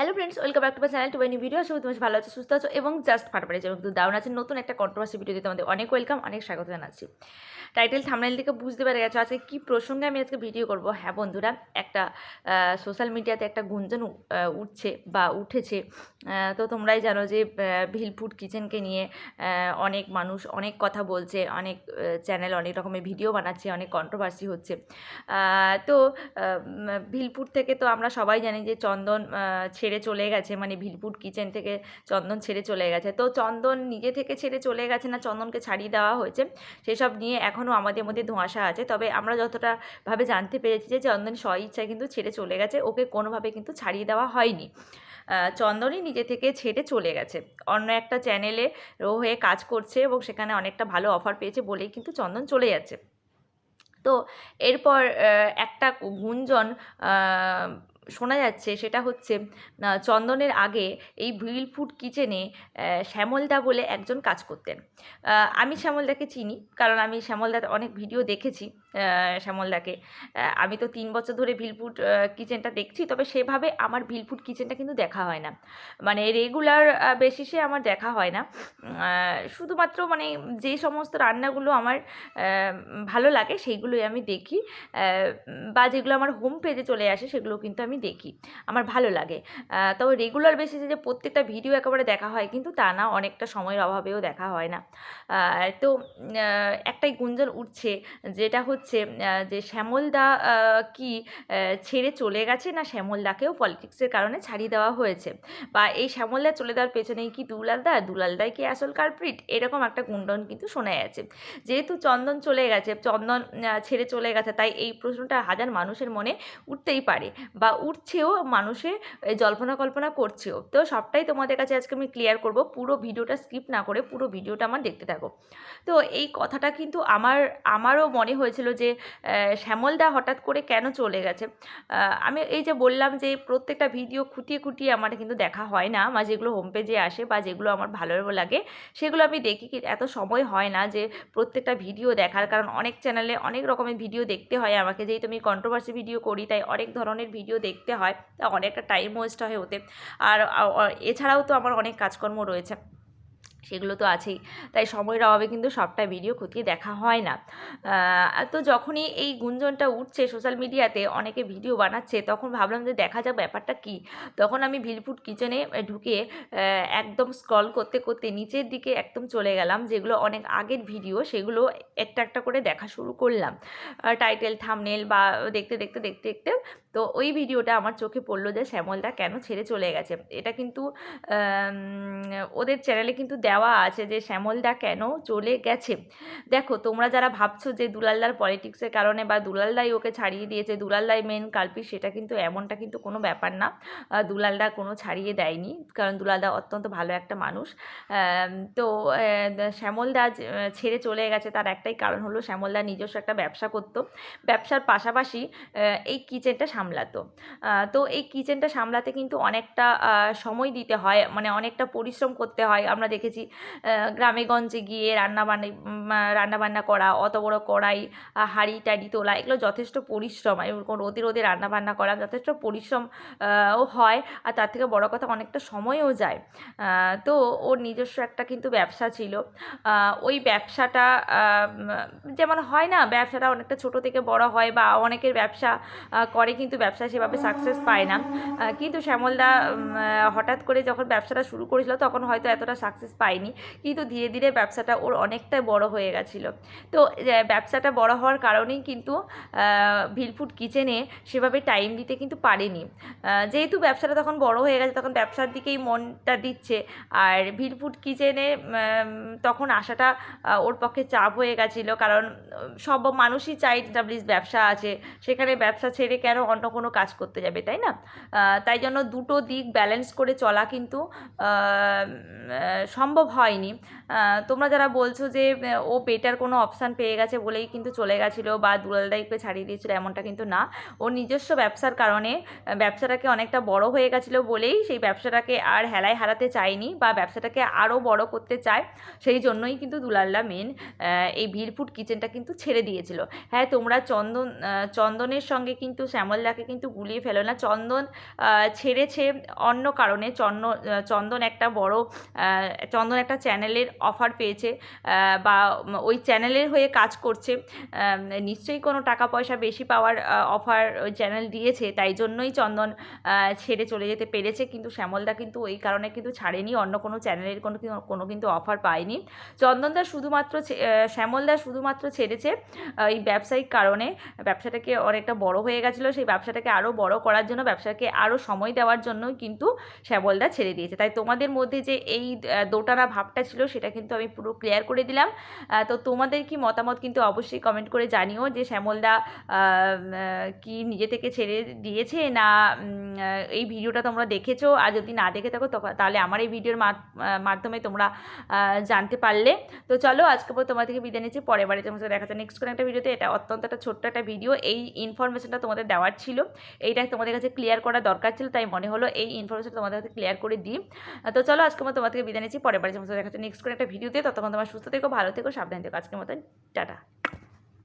Hello friends welcome back to my channel to my new video আসলে তুমি ভালো আছো সুস্থ আছো এবং জাস্ট ফাটাফাটি যাবে কিন্তু দারুণ আছে নতুন একটা কন্ট্রোভার্সি ভিডিওতে তোমাদের অনেক ওয়েলকাম অনেক স্বাগত জানাচ্ছি। টাইটেল থামনাইল থেকে বুঝতে পেরে গেছো আজকে কী প্রসঙ্গে আমি আজকে ভিডিও করব? হ্যাঁ বন্ধুরা একটা সোশ্যাল মিডিয়াতে একটা গুঞ্জন উঠছে বা উঠেছে। তো তোমরাই জানো যে ভিলফুড কিচেনকে নিয়ে অনেক মানুষ অনেক কথা বলছে অনেক চ্যানেল অনেক রকমের ভিডিও বানাচ্ছে অনেক কন্ট্রোভার্সি হচ্ছে। তো উম, থেকে তো আমরা সবাই জানি যে চন্দন আহ, ছেড়ে চলে গেছে মানে ভিলপুর কিচেন থেকে চন্দন ছেড়ে চলে গেছে। তো চন্দন নিজে থেকে ছেড়ে চলে গেছে না, চন্দনকে ছাড়িয়ে দেওয়া হয়েছে, সেসব নিয়ে এখনও আমাদের মধ্যে ধোঁয়াশা আছে। তবে আমরা যতটা ভাবে জানতে পেরেছি যে চন্দন স্ব ইচ্ছায় কিন্তু ছেড়ে চলে গেছে, ওকে কোনোভাবে কিন্তু ছাড়িয়ে দেওয়া হয়নি। চন্দনই নিজে থেকে ছেড়ে চলে গেছে। অন্য একটা চ্যানেলে হয়ে কাজ করছে এবং সেখানে অনেকটা ভালো অফার পেয়েছে বলেই কিন্তু চন্দন চলে যাচ্ছে। তো এরপর একটা গুঞ্জন শোনা যাচ্ছে সেটা হচ্ছে চন্দনের আগে এই ভিল ফুড কিচেনে শ্যামলদা বলে একজন কাজ করতেন। আমি শ্যামলদাকে চিনি, কারণ আমি শ্যামলদার অনেক ভিডিও দেখেছি শ্যামলদাকে। আমি তো তিন বছর ধরে ভিলফুড কিচেনটা দেখছি, তবে সেভাবে আমার ভিলফুড কিচেনটা কিন্তু দেখা হয় না। মানে রেগুলার বেসিসে আমার দেখা হয় না। শুধুমাত্র মানে যে সমস্ত রান্নাগুলো আমার ভালো লাগে, সেইগুলোই আমি দেখি। বা যেগুলো আমার হোম পেজে চলে আসে, সেগুলো কিন্তু আমি দেখি, আমার ভালো লাগে। তবে রেগুলার বেসিসে যে প্রত্যেকটা ভিডিও একেবারে দেখা হয় কিন্তু তা না, অনেকটা সময়ের অভাবেও দেখা হয় না। তো একটাই গুঞ্জন উঠছে যেটা হচ্ছে যে শ্যামলদা কি ছেড়ে চলে গেছে না শ্যামলদাকেও পলিটিক্সের কারণে ছাড়িয়ে দেওয়া হয়েছে? বা এই শ্যামলদা চলে দেওয়ার পেছনেই কি দুলালদা দুলালদাই কি আসল কার্পিট এরকম একটা গুঞ্জন কিন্তু শোনা যাচ্ছে। যেহেতু চন্দন চলে গেছে, চন্দন ছেড়ে চলে গেছে, তাই এই প্রশ্নটা হাজার মানুষের মনে উঠতেই পারে। বা উঠছেও, মানুষে জল্পনা কল্পনা করছেও। তো সবটাই তোমাদের কাছে আজকে আমি ক্লিয়ার করব। পুরো ভিডিওটা স্কিপ না করে পুরো ভিডিওটা আমার দেখতে থাকো। তো এই কথাটা কিন্তু আমার, আমারও মনে হয়েছিল যে শ্যামলদা হঠাৎ করে কেন চলে গেছে? আমি এই যে বললাম যে প্রত্যেকটা ভিডিও খুঁটিয়ে খুঁটিয়ে আমার কিন্তু দেখা হয় না, বা যেগুলো হোম পেজে আসে, বা যেগুলো আমার ভালো লাগে, সেগুলো আমি দেখি কি এত সময় হয় না যে প্রত্যেকটা ভিডিও দেখার। কারণ অনেক চ্যানেলে অনেক রকমের ভিডিও দেখতে হয় আমাকে। যেহেতু আমি কন্ট্রোভার্সি ভিডিও করি, তাই অনেক ধরনের ভিডিও দেখতে হয়, তা অনেকটা টাইম ওয়েস্ট হয় ওতে। আর এছাড়াও তো আমার অনেক কাজকর্ম রয়েছে। সেগুলো তো আছেই। তাই সময়ের অভাবে কিন্তু সবটা ভিডিও খতিয়ে দেখা হয় না। তো যখনই এই গুঞ্জনটা উঠছে সোশ্যাল মিডিয়াতে অনেকে ভিডিও বানাচ্ছে, তখন ভাবলাম যে দেখা যাক ব্যাপারটা কী। তখন আমি ভিলফুড কিচেনে ঢুকে একদম স্ক্রল করতে করতে নিচের দিকে একদম চলে গেলাম, যেগুলো অনেক আগের ভিডিও সেগুলো একটা একটা করে দেখা শুরু করলাম। টাইটেল থামনেল বা দেখতে দেখতে দেখতে দেখতে, তো ওই ভিডিওটা আমার চোখে পড়ল যে শ্যামলদা কেন ছেড়ে চলে গেছে? এটা কিন্তু ওদের চ্যানেলে কিন্তু দেওয়া আছে যে শ্যামলদা কেন চলে গেছে? দেখো, তোমরা যারা ভাবছ যে দুলালদার পলিটিক্সের কারণে বা দুলালদাই ওকে ছাড়িয়ে দিয়েছে, দুলালদাই মেন কালপি সেটা কিন্তু এমনটা কিন্তু কোনো ব্যাপার না। দুলালদা কোনো ছাড়িয়ে দেয়নি, কারণ দুলালদা অত্যন্ত ভালো একটা মানুষ। তো শ্যামলদা ছেড়ে চলে গেছে, তার একটাই কারণ হলো শ্যামলদা নিজস্ব একটা ব্যবসা করতো। ব্যবসার পাশাপাশি এই কিচেনটা সামলাতো। তো এই কিচেনটা সামলাতে কিন্তু অনেকটা সময় দিতে হয় মানে অনেকটা পরিশ্রম করতে হয়। আমরা দেখেছি আহ, গ্রামে গঞ্জে গিয়ে রান্না রান্না বান্না করা অত বড় কড়াই হাঁড়ি টাড়ি তোলা এগুলো যথেষ্ট পরিশ্রম। এবং রোদে রোদে রান্না বান্না করা যথেষ্ট পরিশ্রম ও হয় আর তার থেকে বড় কথা অনেকটা সময়ও যায়। তো ওর নিজস্ব একটা কিন্তু ব্যবসা ছিল। ওই ব্যবসাটা যেমন হয় না ব্যবসাটা অনেকটা ছোট থেকে বড় হয় বা অনেকের ব্যবসা করে কিন্তু ব্যবসা সেভাবে সাকসেস পায় না। কিন্তু শ্যামলদা হঠাৎ করে যখন ব্যবসাটা শুরু করেছিল তখন হয়তো এতটা সাকসেস পায়নি কিন্তু ধীরে ধীরে ব্যবসাটা ওর অনেকটাই বড় হয়ে গেছিল। তো ব্যবসাটা বড় হওয়ার কারণেই কিন্তু ভিলফুড কিচেনে সেভাবে টাইম দিতে কিন্তু পারেনি। যেহেতু ব্যবসাটা তখন বড় হয়ে গেছে, তখন ব্যবসার দিকেই মনটা দিচ্ছে। আর ভিলফুড কিচেনে তখন আসাটা ওর পক্ষে চাপ হয়ে গেছিল। কারণ, সব মানুষই চাই এস্টাবলিশ ব্যবসা আছে। সেখানে ব্যবসা ছেড়ে কেন অন্য কোনো কাজ করতে যাবে, তাই না? তাই জন্য দুটো দিক ব্যালেন্স করে চলা কিন্তু সম্ভব সম্ভব হয়নি। তোমরা যারা বলছো যে ও বেটার কোনো অপশান পেয়ে গেছে বলেই কিন্তু চলে গেছিল বা দুলাল দুলালদাইকে ছাড়িয়ে দিয়েছিল এমনটা কিন্তু না। ওর নিজস্ব ব্যবসার কারণে ব্যবসাটাকে অনেকটা বড় হয়ে গেছিল বলেই সেই ব্যবসাটাকে আর হেলায় হারাতে চায়নি বা ব্যবসাটাকে আরও বড় করতে চায়। সেই জন্যই কিন্তু দুলাল্লা মেন এই ভিড়ফুট কিচেনটা কিন্তু ছেড়ে দিয়েছিল। হ্যাঁ তোমরা চন্দন চন্দনের সঙ্গে কিন্তু শ্যামলদাকে কিন্তু গুলিয়ে ফেলো না। চন্দন ছেড়েছে অন্য কারণে। চন্দন একটা বড় আহ, চন্দন একটা চ্যানেলের অফার পেয়েছে বা ওই চ্যানেলের হয়ে কাজ করছে। নিশ্চয়ই কোনো টাকা পয়সা বেশি পাওয়ার অফার ওই চ্যানেল দিয়েছে তাই জন্যই চন্দন ছেড়ে চলে যেতে পেরেছে। কিন্তু শ্যামলদা কিন্তু ওই কারণে কিন্তু ছাড়েনি অন্য কোনো চ্যানেলের কোনো কোনো কিন্তু অফার পায়নি। চন্দনদা শুধুমাত্র শ্যামলদা শুধুমাত্র ছেড়েছে এই ব্যবসায়িক কারণে। ব্যবসাটাকে অনেকটা বড় হয়ে গেছিল সেই ব্যবসাটাকে আরও বড় করার জন্য ব্যবসাকে আরও সময় দেওয়ার জন্যই কিন্তু শ্যামলদা ছেড়ে দিয়েছে। তাই তোমাদের মধ্যে যে এই আহ, দোটানা ভাবটা ছিল, সেটা কিন্তু আমি পুরো ক্লিয়ার করে দিলাম। তো তোমাদের কি মতামত কিন্তু অবশ্যই কমেন্ট করে জানিও যে শ্যামলদা কি নিজে থেকে ছেড়ে দিয়েছে না এই ভিডিওটা তোমরা দেখেছ? আর যদি না দেখে থাকো তাহলে আমার এই ভিডিওর মাধ্যমে তোমরা জানতে পারলে। তো চলো, আজকে পর তোমার থেকে বিদায় নিচ্ছি। পরের বাড়ি তোমার দেখা যায় নেক্সট কোনো একটা ভিডিওতে এটা অত্যন্ত একটা ছোট্ট একটা ভিডিও এই ইনফরমেশনটা তোমাদের দেওয়ার ছিল। এইটা তোমাদের কাছে ক্লিয়ার করা দরকার ছিল, তাই মনে হলো এই ইনফরমেশন তোমাদের কাছে ক্লিয়ার করে দিই। তো চলো, আজকে মতো তোমার থেকে বিদায় নিচ্ছি। পরের বাড়ি যেমন দেখা হচ্ছে নেক্সট কোনো একটা ভিডিওতে ততক্ষণ তোমার সুস্থ থেকো, ভালো থেকো, সাবধান থেকো। আজকের মতো টাটা।